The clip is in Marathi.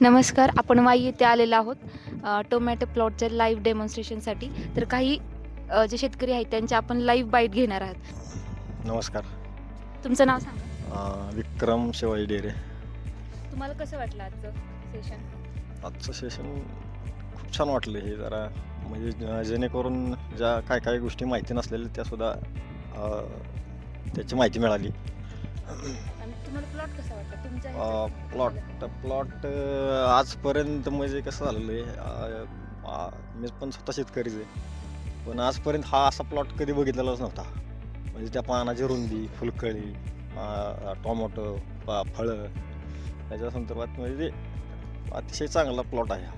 नमस्कार आपण वाई येथे आलेलो आहोत टोमॅटो प्लॉटच्या लाईव्ह डेमॉन्स्ट्रेशनसाठी तर काही जे शेतकरी आहेत त्यांचे आपण लाईव्ह बाईट घेणार आहात. नमस्कार. तुमचं नाव सांगा. विक्रम शेवाई डेरे. तुम्हाला कसं वाटलं आजचं सेशन आजचं सेशन खूप छान वाटलं. हे जरा म्हणजे जेणेकरून ज्या काय काय गोष्टी माहिती नसलेल्या त्यासुद्धा त्याची माहिती मिळाली. आणि तुम्हाला प्लॉट कसा वाटला? तुमच्या ह्याच्यात प्लॉट? प्लॉट आजपर्यंत म्हणजे कसं झालेलं आहे अं, आ- मी पण स्वतः शेतकरीच आहे. पण आजपर्यंत हा असा प्लॉट कधी बघितलेलाच नव्हता. म्हणजे त्या पानाची रुंदी फुलकळी अं, टोमॅटो पा फळं त्याच्या संदर्भात म्हणजे ते अतिशय चांगला प्लॉट आहे हा.